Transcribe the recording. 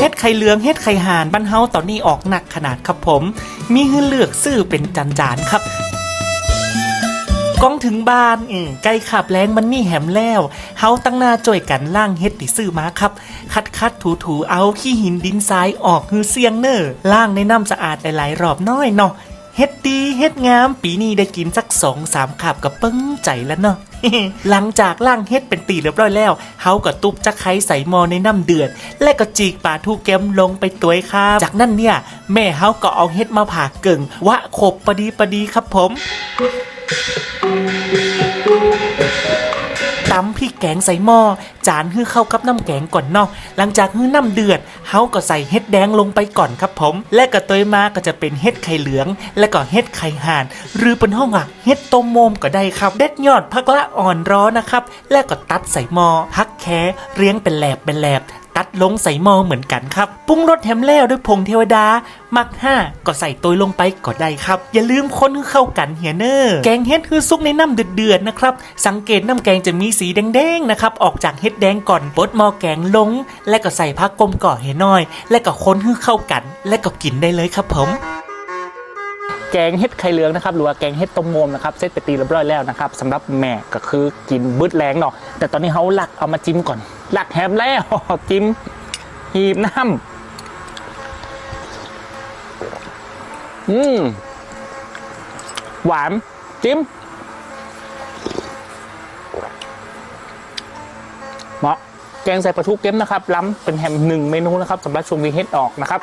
เฮ็ดไข่เหลืองเฮ็ดไข่ห่านบ้านเฮาตอนนี้ออกหนักขนาดครับผม มีให้เลือกซื้อเป็นจานๆครับกล้องถึงบ้านออไก่ขับแรงมันนี่แหมแล้ว เฮาตั้งหน้าจ่อยกันล่างเฮ็ดติซื้อมาครับ คัดคัดถูถูเอาขี้หินดินทรายออกฮือเสียงเนอล่างในน้ำสะอาดหลายๆรอบน้อยเนาะ เฮ็ดดีเฮ็ดงาม ปีนี้ได้กินสักสองสามขับกับปึ้งใจแล้วเนาะหลังจากล่างเฮ็ดเป็นตีเรียบร้อยแล้วเฮาก็ตุบจะไคใส่หมอในน้ำเดือด และก็จีกปลาทูแกมลงไปตัวครับ จากนั้นเนี่ย แม่เฮาก็เอาเฮ็ดมาผ่าเกิ่งวะขบปดีปดีครับผม ตำพริกแกงใส่หม้อจานฮื้อเข้ากับน้ำแกงก่อนเนาะหลังจากฮื้อน้ำเดือดเฮาก็ใส่เห็ดแดงลงไปก่อนครับผม และก็เตยมาก็จะเป็นเห็ดไข่เหลือง และก็เห็ดไข่ห่าน หรือเป็นห้องอะเห็ดต้มโมมก็ได้ครับเด็ดยอดพักละอ่อนร้อนนะครับ และก็ตัดใส่หม้อพักแค่เรียงเป็นแหลบเป็นแหลบ ตัดลงใส่หม้อเหมือนกันครับ ปรุงรสแฮมแล้วด้วยผงเทวดา มักห้าก็ใส่ตัวลงไปก็ได้ครับ อย่าลืมคนให้เข้ากันเฮียเนอร์แกงเฮ็ดคือซุกในน้ำเดือดๆนะครับ สังเกตน้ำแกงจะมีสีแดงๆนะครับ ออกจากเฮ็ดแดงก่อนปดหม้อแกงลง และก็ใส่ผักกลมก่อให้น้อย และก็คนให้เข้ากัน และก็กินได้เลยครับผมแกงเห็ดไข่เหลืองนะครับหรือว่าแกงเห็ดต้มโมมนะครับเสร็จไปตีเรียบร้อยแล้วนะครับสำหรับแม่ก็คือกินบืดแรงเนาะแต่ตอนนี้เขาหลักเอามาจิ้มก่อน หลักแฮมแล้วจิ้มหีบน้ำอืมหวาน จิ้มเหมาะแกงใส่ปลาทูเก็มนะครับล้ำเป็นแฮมหนึ่งเมนูนะครับสำหรับช่วงนี้เฮ็ดออกนะครับ